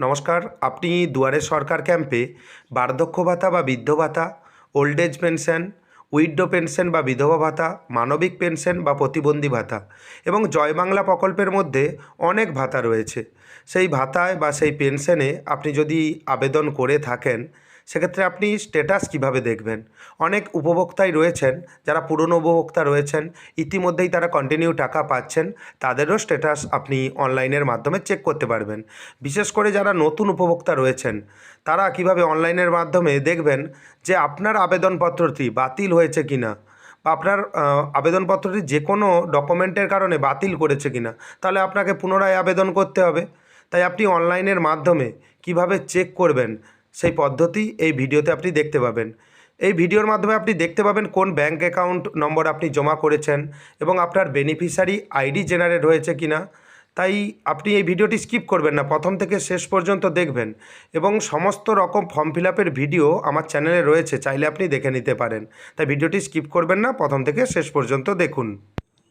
নমস্কার, আপনি দুয়ারে সরকার ক্যাম্পে বার্ধক্য ভাতা বা বৃদ্ধ ভাতা old age pension widow pension বা বিধবা ভাতা, মানবিক পেনশন বা প্রতিবন্ধী ভাতা এবং জয় বাংলা প্রকল্পের মধ্যে অনেক ভাতা রয়েছে। সেই ভাতায় বা সেই পেনশনে আপনি যদি আবেদন করে থাকেন সেক্ষেত্রে আপনি স্ট্যাটাস কীভাবে দেখবেন? অনেক উপভোক্তাই রয়েছেন, যারা পুরনো উপভোক্তা রয়েছেন, ইতিমধ্যেই তারা কন্টিনিউ টাকা পাচ্ছেন, তাদেরও স্ট্যাটাস আপনি অনলাইনের মাধ্যমে চেক করতে পারবেন। বিশেষ করে যারা নতুন উপভোক্তা রয়েছেন, তারা কীভাবে অনলাইনের মাধ্যমে দেখবেন যে আপনার আবেদনপত্রটি বাতিল হয়েছে কিনা? বা আপনার আবেদনপত্রটি যে কোনো ডকুমেন্টের কারণে বাতিল করেছে কিনা? তাহলে আপনাকে পুনরায় আবেদন করতে হবে। তাই আপনি অনলাইনের মাধ্যমে কীভাবে চেক করবেন? সেই পদ্ধতি এই ভিডিওতে আপনি দেখতে পাবেন। এই ভিডিওর মাধ্যমে আপনি দেখতে পাবেন কোন ব্যাঙ্ক অ্যাকাউন্ট নম্বর আপনি জমা করেছেন এবং আপনার বেনিফিশিয়ারি আইডি জেনারেট হয়েছে কিনা। তাই আপনি এই ভিডিওটি স্কিপ করবেন না, প্রথম থেকে শেষ পর্যন্ত দেখবেন এবং সমস্ত রকম ফর্ম ফিল ভিডিও আমার চ্যানেলে রয়েছে, চাইলে আপনি দেখে নিতে পারেন। তাই ভিডিওটি স্কিপ করবেন না, প্রথম থেকে শেষ পর্যন্ত দেখুন।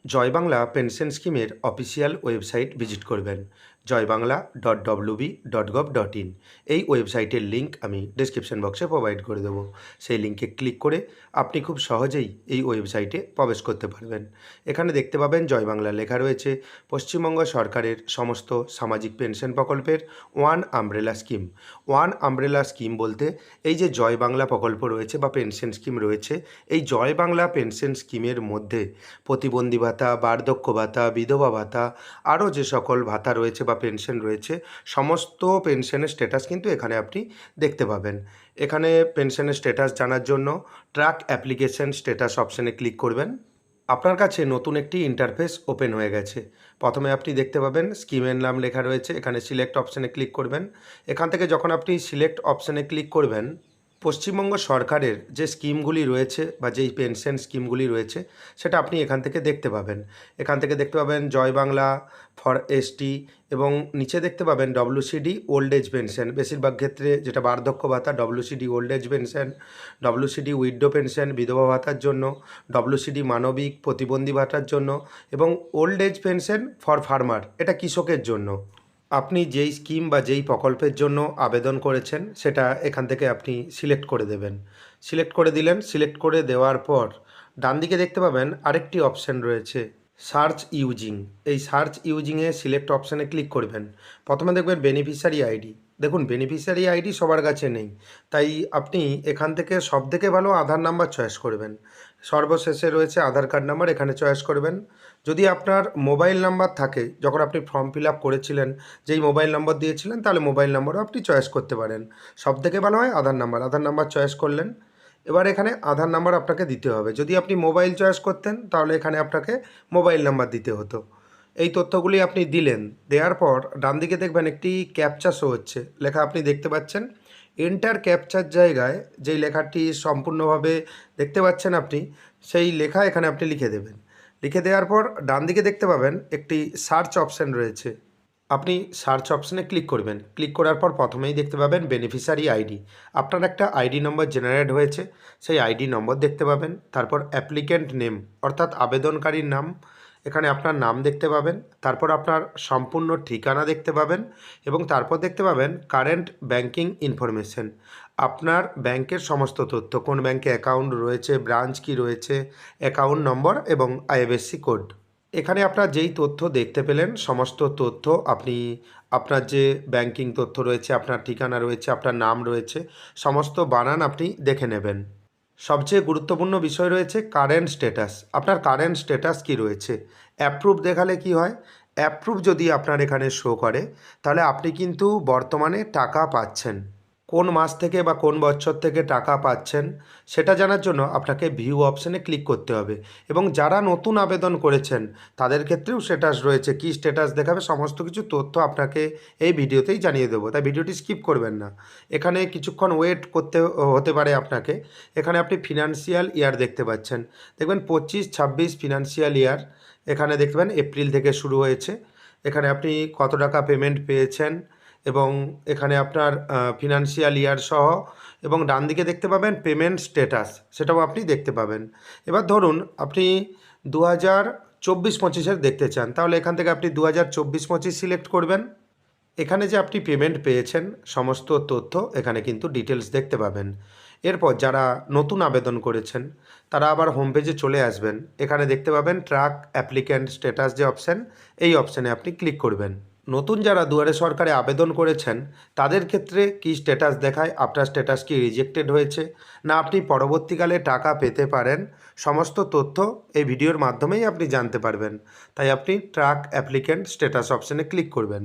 জয় বাংলা পেনশন স্কিমের অফিসিয়াল ওয়েবসাইট ভিজিট করবেন। Joybangla dot WB dot gov dot in এই ওয়েবসাইটের লিঙ্ক আমি ডিসক্রিপশন বক্সে প্রোভাইড করে দেবো। সেই লিঙ্কে ক্লিক করে আপনি খুব সহজেই এই ওয়েবসাইটে প্রবেশ করতে পারবেন। এখানে দেখতে পাবেন জয় বাংলা লেখা রয়েছে, পশ্চিমবঙ্গ সরকারের সমস্ত সামাজিক পেনশন প্রকল্পের one umbrella scheme. One umbrella scheme বলতে এই যে জয় বাংলা প্রকল্প রয়েছে বা পেনশন স্কিম রয়েছে, এই জয় বাংলা পেনশন স্কিমের মধ্যে প্রতিবন্ধী ভাতা, বার্ধক্য ভাতা, বিধবা ভাতা, আরও যে সকল ভাতা রয়েছে বা পেনশন রয়েছে, সমস্ত পেনশনের স্ট্যাটাস কিন্তু এখানে আপনি দেখতে পাবেন। এখানে পেনশনের স্ট্যাটাস জানার জন্য ট্র্যাক অ্যাপ্লিকেশন স্ট্যাটাস অপশানে ক্লিক করবেন। আপনার কাছে নতুন একটি ইন্টারফেস ওপেন হয়ে গেছে। প্রথমে আপনি দেখতে পাবেন স্কিমের নাম লেখা রয়েছে, এখানে সিলেক্ট অপশানে ক্লিক করবেন। এখান থেকে যখন আপনি সিলেক্ট অপশানে ক্লিক করবেন পশ্চিমবঙ্গ সরকারের যে স্কিমগুলি রয়েছে বা যেই পেনশন স্কিমগুলি রয়েছে, সেটা আপনি এখান থেকে দেখতে পাবেন। এখান থেকে দেখতে পাবেন জয় বাংলা ফর এসটি এবং নিচে দেখতে পাবেন ডব্লিউসিডি ওল্ড এজ পেনশন। বেশিরভাগ ক্ষেত্রে যেটা বার্ধক্য ভাতা WCD old age pension WCD widow pension বিধবা ভাতার জন্য ডব্লিউসিডি মানবিক প্রতিবন্ধী ভাতার জন্য এবং old age pension for farmer. এটা কৃষকের জন্য। আপনি যেই স্কিম বা যেই প্রকল্পের জন্য আবেদন করেছেন, সেটা এখান থেকে আপনি সিলেক্ট করে দেবেন। সিলেক্ট করে দিলেন, সিলেক্ট করে দেওয়ার পর ডান দিকে দেখতে পাবেন আরেকটি অপশান রয়েছে, সার্চ ইউজিং। এই সার্চ ইউজিংয়ে সিলেক্ট অপশানে ক্লিক করবেন। প্রথমে দেখবেন বেনিফিশিয়ারি আইডি। দেখুন, বেনিফিশিয়ারি আইডি সবার কাছে নেই। তাই আপনি এখান থেকে সব থেকে ভালো আধার নাম্বার চয়েস করবেন। সর্বশেষে রয়েছে আধার কার্ড নাম্বার, এখানে চয়েস করবেন। যদি আপনার মোবাইল নাম্বার থাকে, যখন আপনি ফর্ম ফিল আপ করেছিলেন, যেই মোবাইল নম্বর দিয়েছিলেন, তাহলে মোবাইল নম্বরও আপনি চয়েস করতে পারেন। সব থেকে ভালো হয় Aadhaar number Aadhaar number choice করলেন। এবার এখানে আধার নাম্বার আপনাকে দিতে হবে। যদি আপনি মোবাইল চয়েস করতেন, তাহলে এখানে আপনাকে মোবাইল নাম্বার দিতে হতো। এই তথ্যগুলি আপনি দিলেন, দেওয়ার পর ডান দিকে দেখবেন একটি ক্যাপচা শো হচ্ছে, লেখা আপনি দেখতে পাচ্ছেন। এন্টার ক্যাপচার জায়গায় যেই লেখাটি সম্পূর্ণভাবে দেখতে পাচ্ছেন আপনি, সেই লেখা এখানে আপনি লিখে দেবেন। লিখে দেওয়ার পর ডান দিকে দেখতে পাবেন একটি সার্চ অপশান রয়েছে। আপনি সার্চ অপশানে ক্লিক করবেন। ক্লিক করার পর প্রথমেই দেখতে পাবেন বেনিফিশিয়ারি আইডি আপনার একটা আইডি নম্বর জেনারেট হয়েছে, সেই আইডি নম্বর দেখতে পাবেন। তারপর অ্যাপ্লিক্যান্ট নেম অর্থাৎ আবেদনকারীর নাম এখানে আপনার নাম দেখতে পাবেন, তারপর আপনার সম্পূর্ণ ঠিকানা দেখতে পাবেন এবং তারপর দেখতে পাবেন কারেন্ট ব্যাংকিং ইনফরমেশন আপনার ব্যাংকের সমস্ত তথ্য, কোন ব্যাংকে অ্যাকাউন্ট রয়েছে ব্রাঞ্চ কি রয়েছে অ্যাকাউন্ট নম্বর এবং আইএফএসসি কোড এখানে আপনার যেই তথ্য দেখতে পেলেন, সমস্ত তথ্য আপনি, আপনার যে ব্যাংকিং তথ্য রয়েছে, আপনার ঠিকানা রয়েছে, আপনার নাম রয়েছে, সমস্ত বানান আপনি দেখে নেবেন। সবচেয়ে গুরুত্বপূর্ণ বিষয় রয়েছে কারেন্ট স্ট্যাটাস আপনার কারেন্ট স্ট্যাটাস কি রয়েছে? অ্যাপ্রুভ দেখালে কি হয়? অ্যাপ্রুভ যদি আপনার এখানে শো করে, তাহলে আপনি কিন্তু বর্তমানে টাকা পাচ্ছেন। কোন মাস থেকে বা কোন বছর থেকে টাকা পাচ্ছেন সেটা জানার জন্য আপনাকে ভিউ অপশানে ক্লিক করতে হবে এবং যারা নতুন আবেদন করেছেন তাদের ক্ষেত্রেও স্ট্যাটাস রয়েছে, কী স্ট্যাটাস দেখাবে সমস্ত কিছু তথ্য আপনাকে এই ভিডিওতেই জানিয়ে দেবো। তাই ভিডিওটি স্কিপ করবেন না। এখানে কিছুক্ষণ ওয়েট করতে হতে পারে আপনাকে। এখানে আপনি ফিনান্সিয়াল ইয়ার দেখতে পাচ্ছেন। দেখবেন পঁচিশ, ছাব্বিশ ফিনান্সিয়াল ইয়ার এখানে দেখবেন এপ্রিল থেকে শুরু হয়েছে। এখানে আপনি কত টাকা পেমেন্ট পেয়েছেন এবং এখানে আপনার ফিনান্সিয়াল ইয়ার সহ এবং ডান দিকে দেখতে পাবেন পেমেন্ট স্ট্যাটাস সেটাও আপনি দেখতে পাবেন। এবার ধরুন আপনি দু হাজার চব্বিশ পঁচিশের দেখতে চান, তাহলে এখান থেকে আপনি দু হাজার চব্বিশ পঁচিশ সিলেক্ট করবেন। এখানে যে আপনি পেমেন্ট পেয়েছেন, সমস্ত তথ্য এখানে কিন্তু ডিটেলস দেখতে পাবেন। এরপর যারা নতুন আবেদন করেছেন, তারা আবার হোম পেজে চলে আসবেন। এখানে দেখতে পাবেন ট্রাক অ্যাপ্লিক্যান্ট স্ট্যাটাস যে অপশান এই অপশানে আপনি ক্লিক করবেন। নতুন যারা দুয়ারে সরকারে আবেদন করেছেন, তাদের ক্ষেত্রে কি স্ট্যাটাস দেখায়? আপনার স্ট্যাটাস কি রিজেক্টেড হয়েছে? না, আপনি পরবর্তীকালে টাকা পেতে পারেন। সমস্ত তথ্য এই ভিডিওর মাধ্যমেই আপনি জানতে পারবেন। তাই আপনি ট্রাক অ্যাপ্লিক্যান্ট স্ট্যাটাস অপশানে ক্লিক করবেন।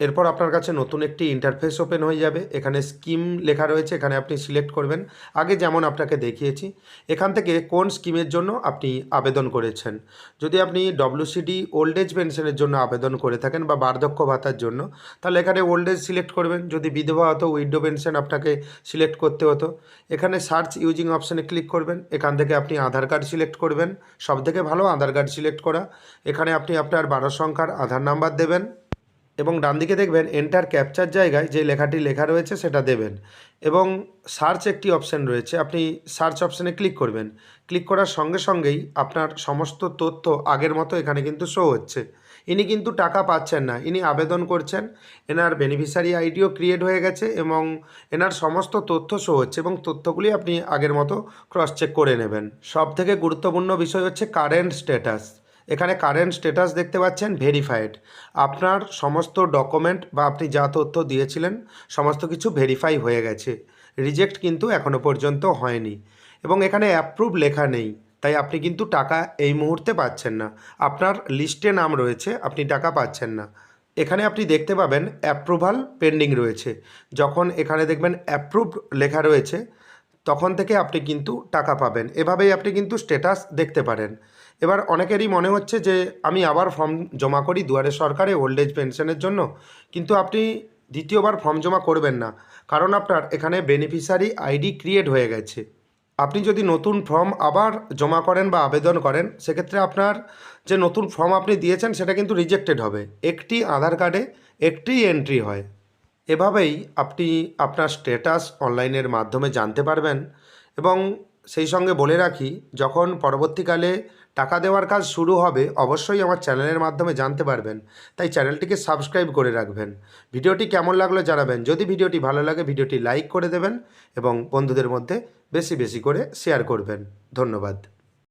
এরপর আপনার কাছে নতুন একটি ইন্টারফেস ওপেন হয়ে যাবে। এখানে স্কিম লেখা রয়েছে, এখানে আপনি সিলেক্ট করবেন। আগে যেমন আপনাকে দেখিয়েছি, এখান থেকে কোন স্কিমের জন্য আপনি আবেদন করেছেন। যদি আপনি ডব্লিউসিডি ওল্ড এজ পেনশনের জন্য আবেদন করে থাকেন বা বার্ধক্য ভাতার জন্য, তাহলে এখানে ওল্ড এজ সিলেক্ট করবেন। যদি বিধবা হতো উইডো পেনশন আপনাকে সিলেক্ট করতে হতো। এখানে সার্চ ইউজিং অপশানে ক্লিক করবেন। এখান থেকে আপনি আধার কার্ড সিলেক্ট করবেন। সব থেকে ভালো, আধার কার্ড সিলেক্ট করা। এখানে আপনি আপনার বারো সংখ্যার আধার নাম্বার দেবেন। এবং ডান দিকে দেখবেন এন্টার ক্যাপচার জায়গায় যে লেখাটি লেখা রয়েছে সেটা দেবেন। এবং সার্চ একটি অপশান রয়েছে, আপনি সার্চ অপশানে ক্লিক করবেন। ক্লিক করার সঙ্গে সঙ্গেই আপনার সমস্ত তথ্য আগের মতো এখানে কিন্তু শো হচ্ছে। ইনি কিন্তু টাকা পাচ্ছেন না, ইনি আবেদন করছেন, এনার বেনিফিশিয়ারি আইডিও ক্রিয়েট হয়ে গেছে এবং এনার সমস্ত তথ্য শো হচ্ছে এবং তথ্যগুলি আপনি আগের মতো ক্রস চেক করে নেবেন। সব থেকে গুরুত্বপূর্ণ বিষয় হচ্ছে কারেন্ট স্ট্যাটাস এখানে কারেন্ট স্ট্যাটাস দেখতে পাচ্ছেন ভেরিফাইড আপনার সমস্ত ডকুমেন্ট বা আপনি যা তথ্য দিয়েছিলেন, সমস্ত কিছু ভেরিফাই হয়ে গেছে। রিজেক্ট কিন্তু এখনও পর্যন্ত হয়নি। এবং এখানে অ্যাপ্রুভ লেখা নেই। তাই আপনি কিন্তু টাকা এই মুহূর্তে পাচ্ছেন না। আপনার লিস্টে নাম রয়েছে, আপনি টাকা পাচ্ছেন না। এখানে আপনি দেখতে পাবেন অ্যাপ্রুভাল পেন্ডিং রয়েছে। যখন এখানে দেখবেন অ্যাপ্রুভ লেখা রয়েছে, তখন থেকে আপনি কিন্তু টাকা পাবেন। এভাবেই আপনি কিন্তু স্ট্যাটাস দেখতে পারেন। এবার অনেকেরই মনে হচ্ছে যে আমি আবার ফর্ম জমা করি দুয়ারে সরকারে ওল্ড এজ পেনশনের জন্য। কিন্তু আপনি দ্বিতীয়বার ফর্ম জমা করবেন না, কারণ আপনার এখানে বেনিফিশিয়ারি আইডি ক্রিয়েট হয়ে গেছে। আপনি যদি নতুন ফর্ম আবার জমা করেন বা আবেদন করেন, সেক্ষেত্রে আপনার যে নতুন ফর্ম আপনি দিয়েছেন, সেটা কিন্তু রিজেক্টেড হবে। একটি আধার কার্ডে একটি এন্ট্রি হয়। এভাবেই আপনি আপনার স্ট্যাটাস অনলাইনের মাধ্যমে জানতে পারবেন। এবং সেই সঙ্গে বলে রাখি, যখন পরবর্তীকালে টাকা দেওয়ার কাজ শুরু হবে, অবশ্যই আমার চ্যানেলের মাধ্যমে জানতে পারবেন। তাই চ্যানেলটিকে সাবস্ক্রাইব করে রাখবেন। ভিডিওটি কেমন লাগল জানাবেন। যদি ভিডিওটি ভালো লাগে, ভিডিওটি লাইক করে দেবেন এবং বন্ধুদের মধ্যে বেশি বেশি করে শেয়ার করবেন। ধন্যবাদ।